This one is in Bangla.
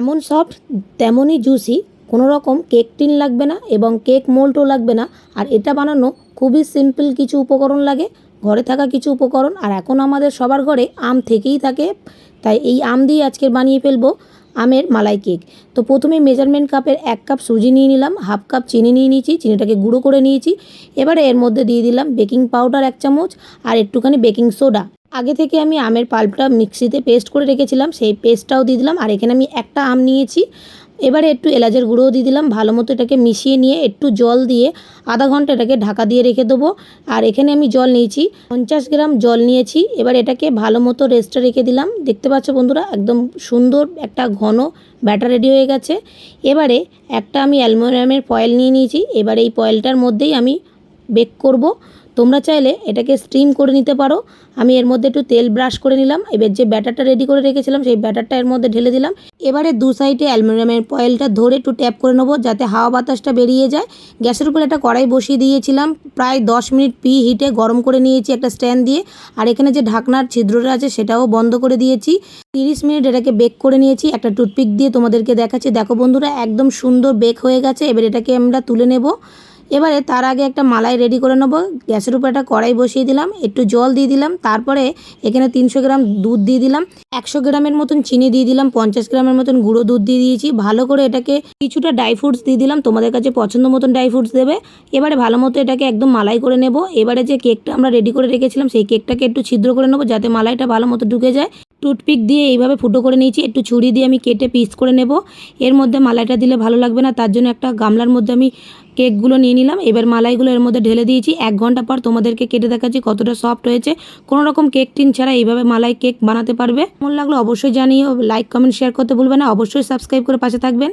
এমন সফট তেমনই জুসি কোনো রকম কেক টিন লাগবে না এবং কেক মোল্ডও লাগবে না। আর এটা বানানো খুবই সিম্পল কিছু উপকরণ লাগে, ঘরে থাকা কিছু উপকরণ। আর এখন আমাদের সবার ঘরে আম থেকেই থাকে, তাই এই আম দিয়ে আজকে বানিয়ে ফেলব। আমের মালাই কেক। তো প্রথমে মেজারমেন্ট কাপের এক কাপ সুজি নিয়ে নিলাম, হাফ কাপ চিনি নিয়ে নিয়েছি, চিনিটাকে গুঁড়ো করে নিয়েছি। এবারে এর মধ্যে দিয়ে দিলাম বেকিং পাউডার এক চামচ আর একটুখানি বেকিং সোডা। আগে থেকে আমি আমের পাল্পটা মিক্সিতে পেস্ট করে রেখেছিলাম, সেই পেস্টটাও দিয়ে দিলাম। আর এখানে আমি একটা আম নিয়েছি। এবারে একটু এলাচের গুঁড়োও দিয়ে দিলাম। ভালো মতো এটাকে মিশিয়ে নিয়ে একটু জল দিয়ে আধা ঘণ্টা এটাকে ঢাকা দিয়ে রেখে দেবো। আর এখানে আমি জল নিয়েছি, পঞ্চাশ গ্রাম জল নিয়েছি। এবার এটাকে ভালো মতো রেস্টে রেখে দিলাম। দেখতে পাচ্ছ বন্ধুরা, একদম সুন্দর একটা ঘন ব্যাটার রেডি হয়ে গেছে। এবারে একটা আমি অ্যালুমিনিয়ামের ফয়েল নিয়ে নিয়েছি। এবার এই ফয়েলটার মধ্যেই আমি বেক করব। তোমরা চাইলে এটাকে স্টিম করে নিতে পারো। আমি এর মধ্যে একটু তেল ব্রাশ করে নিলাম। এবার যে ব্যাটারটা রেডি করে রেখেছিলাম, সেই ব্যাটারটা এর মধ্যে ঢেলে দিলাম। এবারে দু সাইডে অ্যালুমিনিয়ামের পয়েলটা ধরে একটু ট্যাপ করে নেব, যাতে হাওয়া বাতাসটা বেরিয়ে যায়। গ্যাসের উপর একটা কড়াই বসিয়ে দিয়েছিলাম। প্রায় দশ মিনিট পি হিটে গরম করে নিয়েছি একটা স্ট্যান্ড দিয়ে। আর এখানে যে ঢাকনার ছিদ্রটা আছে, সেটাও বন্ধ করে দিয়েছি। তিরিশ মিনিট এটাকে বেক করে নিয়েছি। একটা টুথপিক দিয়ে তোমাদেরকে দেখাচ্ছি। দেখো বন্ধুরা, একদম সুন্দর বেক হয়ে গেছে। এবার এটাকে আমরা তুলে নেব। এবারে তার আগে একটা মালাই রেডি করে নেব। গ্যাসের উপর একটা কড়াই বসিয়ে দিলাম, একটু জল দিয়ে দিলাম, তারপরে এখানে তিনশো গ্রাম দুধ দিয়ে দিলাম, একশো গ্রামের মতন চিনি দিয়ে দিলাম, পঞ্চাশ গ্রামের মতন গুঁড়ো দুধ দিয়ে দিয়েছি, ভালো করে এটাকে কিছুটা ড্রাই ফ্রুটস দিয়ে দিলাম, তোমাদের কাছে পছন্দ মতন ড্রাই ফ্রুটস দেবে। এবারে ভালো মতো এটাকে একদম মালাই করে নেব। এবারে যে কেকটা আমরা রেডি করে রেখেছিলাম, সেই কেকটাকে একটু ছিদ্র করে নেব, যাতে মালাইটা ভালো মতো ঢুকে যায়। টুথপিক দিয়ে এইভাবে ফুটো করে নিয়েছি। একটু ছুরি দিয়ে আমি কেটে পিস করে নেব। এর মধ্যে মালাইটা দিলে ভালো লাগবে না, তার জন্য একটা গামলার মধ্যে আমি কেকগুলো নিয়ে নিলাম। এবার মালাইগুলো এর মধ্যে ঢেলে দিয়েছি। এক ঘণ্টা পর তোমাদেরকে কেটে দেখাচ্ছি কতটা সফট হয়েছে। কোনো রকম কেক টিন ছাড়া এইভাবে মালাই কেক বানাতে পারবে। কেমন লাগল অবশ্যই জানিও। লাইক কমেন্ট শেয়ার করতে ভুলবে না। অবশ্যই সাবস্ক্রাইব করে পাশে থাকবেন।